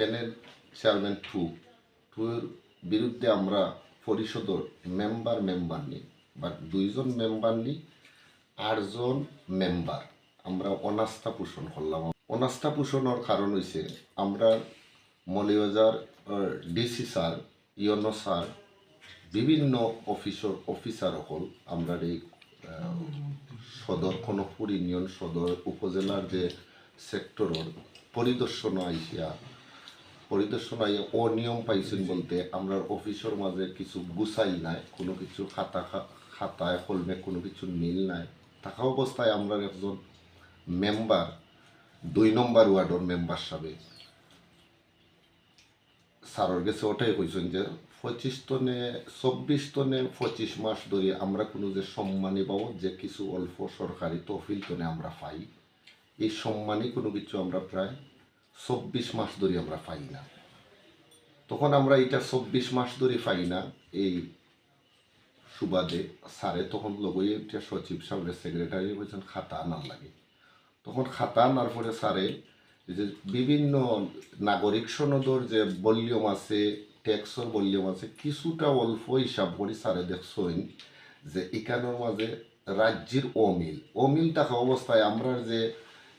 Panel chairman two টুর বিরুদ্ধে আমরা পরিষদর member member নিই। বা দুইজন মেম্বার নিই, আটজন মেম্বার আমরা অনাস্থা পোষণ করলাম। অনাস্থা পোষণের কারণ হয়েছে আমরা Malbazar DC sir you know sir বিভিন্ন অফিসর অফিসার হল আমরা এই সদর খনপুর ইউনিয়ন সদর উপজেলার যে সেক্টরের পরিদর্শন আইসিয়া পরিদর্শন আইয়া অনিয়ম পাইছেন বলতে আমরা অফিসের মাঝে কিছু গুছাই নাই, কোনো কিছু খাতা খাতায় কলমে কোনো কিছু মিল নাই। থাকা অবস্থায় আমরা একজন মেম্বার, দুই নম্বর ওয়ার্ডের মেম্বার সাহেব। স্যারের কাছে ওটাই কইছেন যে, পঁচিশ টনে চব্বিশ টনে পঁচিশ মাস ধরে আমরা কোনো যে সম্মানী পাবো, যে কিছু অল্প সরকারি তহবিল টনে আমরা পাই, এই সম্মানী কোনো কিছু আমরা প্রায় চব্বিশ মাস ধরে আমরা পাই না। তখন আমরা এটা চব্বিশ মাস ধরে পাই না, এই সুবাদে স্যারে তখন লগই এটা সচিব সাহেবের সেক্রেটারি বলছেন, খাতা আনার লাগে। তখন খাতা আনার পরে স্যারে যে বিভিন্ন নাগরিক সনদর যে ভলিউম আছে, ট্যাক্সর ভলিউম আছে, কিছুটা অল্প হিসাব করে স্যারে দেখছেন যে এখানের মাঝে রাজ্যের অমিল অমিল থাকা অবস্থায় আমরা যে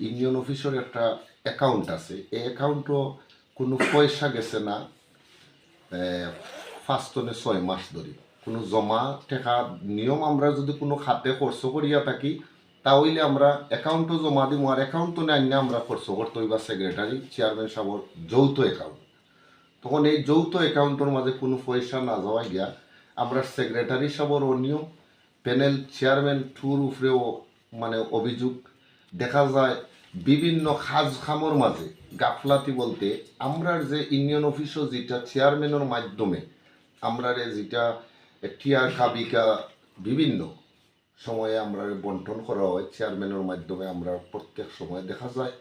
ইউনিয়ন অফিসের একটা অ্যাকাউন্ট আছে। এই অ্যাকাউন্টও কোনো পয়সা গেছে না ফার্স্টনে ছয় মাস ধরে। কোনো জমা টাকা নিয়ম আমরা যদি কোনো খাতে খরচ করিয়া থাকি তাহলে আমরা অ্যাকাউন্টও জমা দিব আর অ্যাকাউন্ট তো আমরা খরচ করতে হইবা সেক্রেটারি চেয়ারম্যান সাহেবর যৌথ অ্যাকাউন্ট তখন এই যৌথ অ্যাকাউন্টের মাঝে কোনো পয়সা না যাওয়া গিয়া আমরা সেক্রেটারি সাহেবর অনিয়ম প্যানেল চেয়ারম্যান টুর উপরেও মানে অভিযোগ দেখা যায় বিভিন্ন খাজ খামর মাঝে গাফলাতি বলতে আমরা যে ইউনিয়ন অফিসও যেটা চেয়ারম্যানের মাধ্যমে আমরা যেটা টিয়ার কাবিকা বিভিন্ন সময়ে আমরা বন্টন করা হয়, চেয়ারম্যানের মাধ্যমে আমরা প্রত্যেক সময় দেখা যায়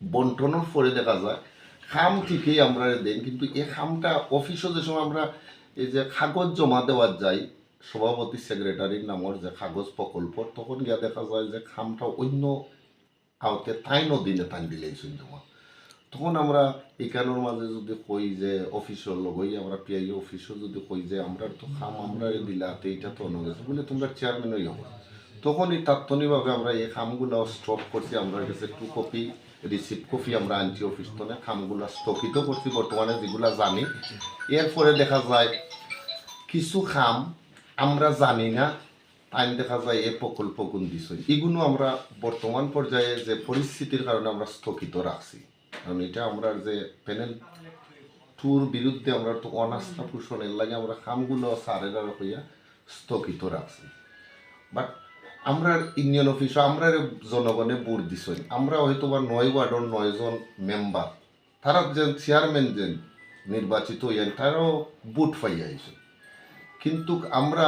বন্টনের পরে দেখা যায়, খাম ঠিকই আমরা দেন, কিন্তু এই খামটা অফিসও যে সময় আমরা এই যে কাগজ জমা দেওয়ার যাই, সভাপতি, সেক্রেটারির নামের যে কাগজ প্রকল্প, তখন গিয়া দেখা যায় যে খামটা অন্য আওতে তাই নদীনে টান দিলেইছেন জমা তখন আমরা এখানোর মাঝে যদি কই যে অফিসের লগই আমরা পিআই অফিসও যদি কই যে আমরা তো খাম আমরা দিলাতে এটা তো অন্য গেছে বলে তোমরা চেয়ারম্যানই হব। তখন এই তাৎক্ষণিকভাবে আমরা এই খামগুলো স্টপ করছি আমরা কাছে টু কপি রিসিপ্ট কপি আমরা আনছি অফিস তো খামগুলো স্থগিত করছি, বর্তমানে যেগুলা জানি। এরপরে দেখা যায়, কিছু খাম আমরা জানি না আইন দেখা যায় এই প্রকল্প গুণ দিছে। এগুলো আমরা বর্তমান পর্যায়ে যে পরিস্থিতির কারণে আমরা স্থগিত রাখছি। কারণ এটা আমরা যে প্যানেল টুর বিরুদ্ধে আমরা তো অনাস্থা পোষণের লাগে আমরা কামগুলো সারেরা হইয়া স্থগিত রাখছি। বাট আমরা ইউনিয়ন অফিস, আমরা জনগণে ভোট দিছই আমরা হয়তো বা নয় ওয়ার্ডের নয়জন মেম্বার তারা যে চেয়ারম্যান যে নির্বাচিত হইয়া তারাও ভোট পাইয়া আইছে কিন্তু আমরা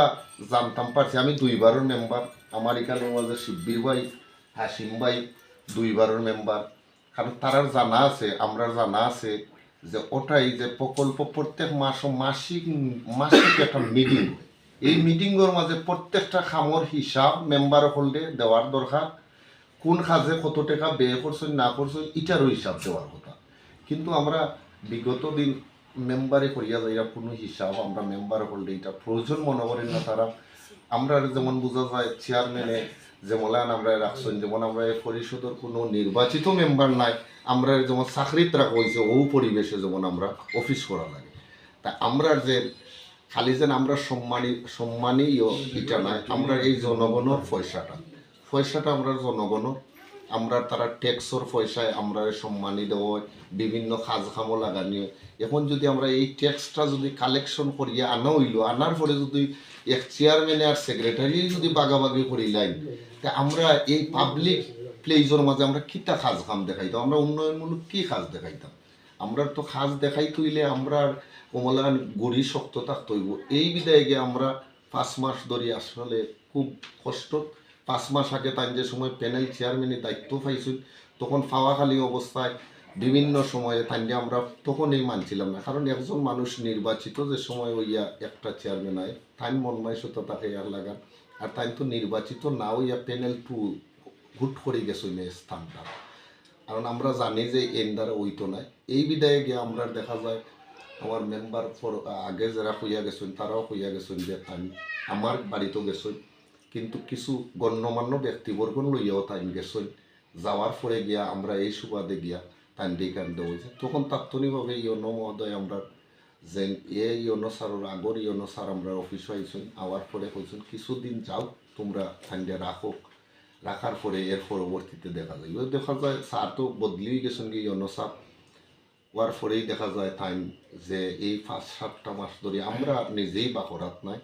জানতাম, পারছি। আমি দুইবারের মেম্বার আমার এখানে মাঝে শিব্বির ভাই, হাসিম ভাই দুইবারের মেম্বার কারণ তারার জানা আছে আমরা জানা আছে যে ওটাই যে প্রকল্প প্রত্যেক মাস মাসিক মাসিক একটা মিটিং এই মিটিংয়ের মাঝে প্রত্যেকটা খামর হিসাব মেম্বার হলে দেওয়ার দরকার। কোন কাজে কত টাকা ব্যয় করছেন, না করছেন, এটারও হিসাব দেওয়ার কথা। কিন্তু আমরা বিগত দিন মেম্বারে করিয়া যাইয়া কোনো হিসাব, আমরা মেম্বার হলডে এটা প্রয়োজন মনে করেন না তারা। আমরা যেমন বোঝা যায় চেয়ারম্যানে যেমন আমরা রাখছেন, যেমন আমরা এই পরিষদের কোনো নির্বাচিত মেম্বার নাই, আমরা যেমন চাকরিত রাখা হয়েছে ও পরিবেশে যেমন আমরা অফিস করা লাগে। তা আমরা যে খালি যেন আমরা সম্মানী, সম্মানীয় এটা নাই, আমরা এই জনগণের পয়সাটা পয়সাটা আমরা জনগণের আমরা তারা ট্যাক্সর পয়সায় আমরা সম্মানী দেওয়া বিভিন্ন কাজ খামো লাগানি। এখন যদি আমরা এই ট্যাক্সটা যদি কালেকশন করিয়া আনা হইল, আনার পরে যদি এক চেয়ারম্যানে আর সেক্রেটারি যদি বাগাবাগি করি করিলাই তা আমরা এই পাবলিক প্লেজের মাঝে আমরা কিতা কাজ কাম দেখাইতাম? আমরা উন্নয়নমূলক কি কাজ দেখাইতাম? আমরা তো কাজ দেখাই তুইলে আমরা কমলান গড়ি শক্ত থাকতে হইব। এই বিদায় গিয়ে আমরা পাঁচ মাস ধরে আসলে খুব কষ্ট পাঁচ মাস আগে তাই যে সময় প্যানেল চেয়ারম্যানের দায়িত্ব পাইছিল, তখন পাওয়াখালী অবস্থায় বিভিন্ন সময়ে তাই আমরা তখনই মানছিলাম না। কারণ একজন মানুষ নির্বাচিত যে সময় হইয়া একটা চেয়ারম্যান হয় তাই মনমাইশত তাকে আর লাগান আর তাই তো নির্বাচিত না হইয়া প্যানেল টু হুট করে গেছে স্থানটা। কারণ আমরা জানি যে এন দ্বারা ওইতো নাই। এই বিদায়ে গিয়ে আমরা দেখা যায় আমার মেম্বার আগে যারা হইয়া গেছেন, তারাও হইয়া গেছেন যে আমি আমার বাড়িতেও গেছেন। কিন্তু কিছু গণ্যমান্য ব্যক্তিবর্গ লইয়াও টাইম গেছেন। যাওয়ার পরে গিয়া আমরা এই সুবাদে গিয়া টাইম দিয়ে কান দেওয়া তখন তাৎক্ষণিকভাবে ইয়নো মহোদয় আমরা যে এ ইয়নো স্যারের আগর ইয়নো স্যার আমরা অফিস আইসুন আওয়ার পরে কইসুন কিছুদিন যাও, তোমরা ঠান্ডা রাখো। রাখার পরে এর পরবর্তীতে দেখা যায়। দেখা যায়, স্যার তো বদলিয়ে গেছেন কি ইয়নো স্যার। হওয়ার পরেই দেখা যায় টাইম যে এই পাঁচ সাতটা মাস ধরে আমরা নিজেই বাকরাত নাই।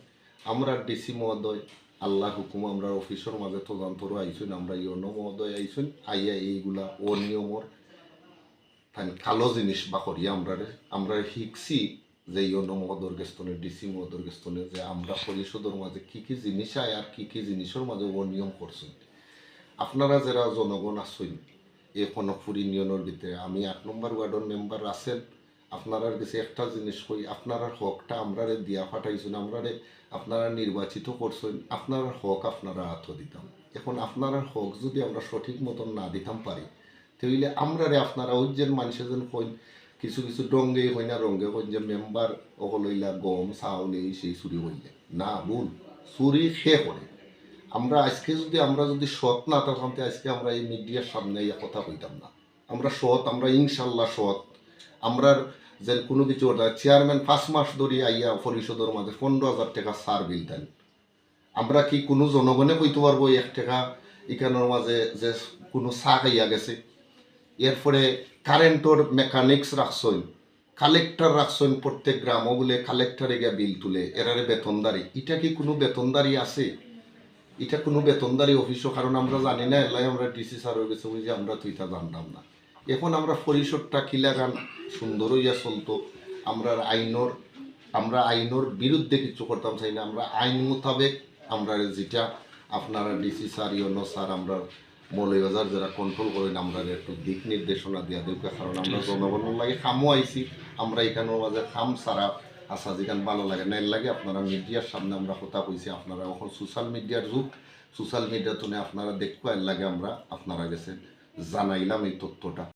আমরা ডিসি মহোদয় আল্লাহ হুকুম, আমরা অফিসের মাঝে তদন্তর আইসুন, আমরা ইয়নো মহোদয় আইসুন, আইয়া এইগুলা অনিয়মর তাই কালো জিনিস বাকরিয়া আমরা আমরা শিখছি যে ইয়নো মহোদর গেস্তনে ডিসি মহোদর গেস্তনে যে আমরা পরিষদের মাঝে কি কি জিনিস আয় আর কি কি জিনিসের মাঝে ও নিয়ম করছেন আপনারা যারা জনগণ আছেন, এই কনকপুর ইউনিয়নের ভিতরে, আমি আট নম্বর ওয়ার্ডের মেম্বার আছেন আপনারা কাছে একটা জিনিস কই আপনারা হকটা আমরারে দিয়া ফাটাইছেন আমরারে আপনারা নির্বাচিত করছেন আপনার হক আপনারা আত্ম দিতাম। এখন আপনার হক যদি আমরা সঠিক মতন না দিতাম পারি, তাহলে আমরারে আপনারা ওই যে মানুষের যেন কইন, কিছু কিছু ডঙ্গে হই না রঙ্গে হই যে মেম্বার অকলইলা গম, চাউল এই সেই চুরি হইলে না, ভুল, চুরি সে করে। আমরা আজকে যদি, আমরা যদি সৎ না থাকতাম, আজকে আমরা এই মিডিয়ার সামনে ইয়া কথা কইতাম না। আমরা সৎ, আমরা ইনশাল্লাহ সৎ। আমরা যে কোনো কিছু চেয়ারম্যান পাঁচ মাস ধরে আইয়া পরিষদের মাঝে পনেরো হাজার টাকা সার বিল দেন। আমরা কি কোনো জনগণে কইতে পারব এক টাকা? ইকানোর মাঝে যে কোনো চা খাইয়া গেছে। এরপরে কারেন্টর মেকানিক্স রাখছেন। কালেক্টর রাখছেন প্রত্যেক গ্রামও বলে কালেক্টরে গিয়া বিল তুলে, এরারে বেতনদারি। এটা কি কোনো বেতনদারি আছে? এটা কোনো বেতনদারি অফিসও, কারণ আমরা জানি না, এলাই আমরা ডিসি স্যার হয়ে গেছে বুঝি আমরা তো এটা জানতাম না। এখন আমরা পরিষদটা কিলাগান সুন্দর হইয়া চলতো। আমরা আইনর আমরা আইনর বিরুদ্ধে কিছু করতাম চাই না। আমরা আইন মোতাবেক আমরা যেটা আপনারা ডিসি স্যার, ইয়নো স্যার, আমরা মৌলবাজার যারা কন্ট্রোল করেন, আমরা একটু দিক নির্দেশনা দিয়া দেব কারণ আমরা জনগণের লাগে খামও আইছি। আমরা এখানের মাঝে খাম সারা আসা যেখান ভালো লাগে না। লাগে আপনারা মিডিয়ার সামনে আমরা কথা কইছি। আপনারা এখন সোশ্যাল মিডিয়ার যুগ। সোশ্যাল মিডিয়া তুলে আপনারা দেখব এর লাগে আমরা আপনারা গেছে জানাইলাম এই তথ্যটা।